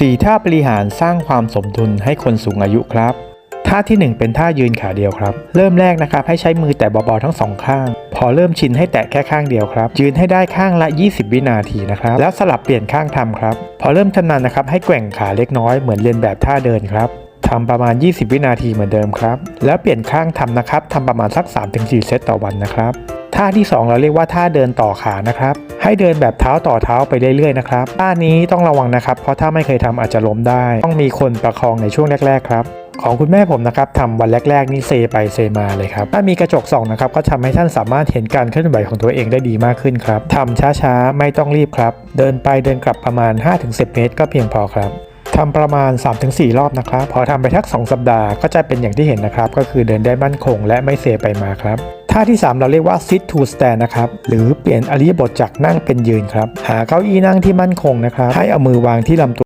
4ท่าบริหารสร้างความสมดุลให้คนสูงอายุครับ ท่าทีหนึ่1 เป็นท่ายืนขาเดียวครับ เริ่มแรกนะครับให้ใช้มือแตะเบาๆทั้งสองข้าง พอเริ่มชินให้แตะแค่ข้างเดียวครับ ยืนให้ได้ข้างละ 20 วินาทีนะครับ แล้วสลับเปลี่ยนข้างทำครับ พอเริ่มชำนาญนะครับให้แกว่งขาเล็กน้อยเหมือนเรียนแบบท่าเดินครับทำประมาณ 20 วินาทีเหมือนเดิมครับ แล้วเปลี่ยนข้างทำนะครับทำประมาณสัก 3-4 เซตต่อวันนะครับ ท่าที่ 2 เราเรียกว่าท่าเดินต่อขานะครับ ให้เดินแบบเท้าต่อเท้าไปเรื่อยๆนะครับท่านี้ต้องระวังนะครับ เพราะถ้าไม่เคยทำอาจจะล้มได้ ต้องมีคนประคองในช่วงแรกๆครับของคุณแม่ผมนะครับทำวันแรก ๆ นี่เซไปเซมาเลยครับ ถ้ามีกระจกส่องนะครับก็ทำให้ท่านสามารถเห็นการเคลื่อนไหวของตัวเองได้ดีมากขึ้นครับทำช้าๆ ไม่ต้องรีบครับ เดินไปเดินกลับประมาณ 5-10 เมตร ก็เพียงพอครับ ทำประมาณ 3-4 รอบนะครับ พอทำไปทัก 2 สัปดาห์ก็จะเป็นอย่างที่เห็นนะครับ ก็คือเดินได้มั่นคงและไม่เซไปมาครับท่าที่ 3 เราเรียกว่า sit to stand นะครับ หรือเปลี่ยนอริยบทจากนั่งเป็นยืนครับ หาเก้าอี้นั่งที่มั่นคงนะครับ ให้เอามือวางที่ลำตัว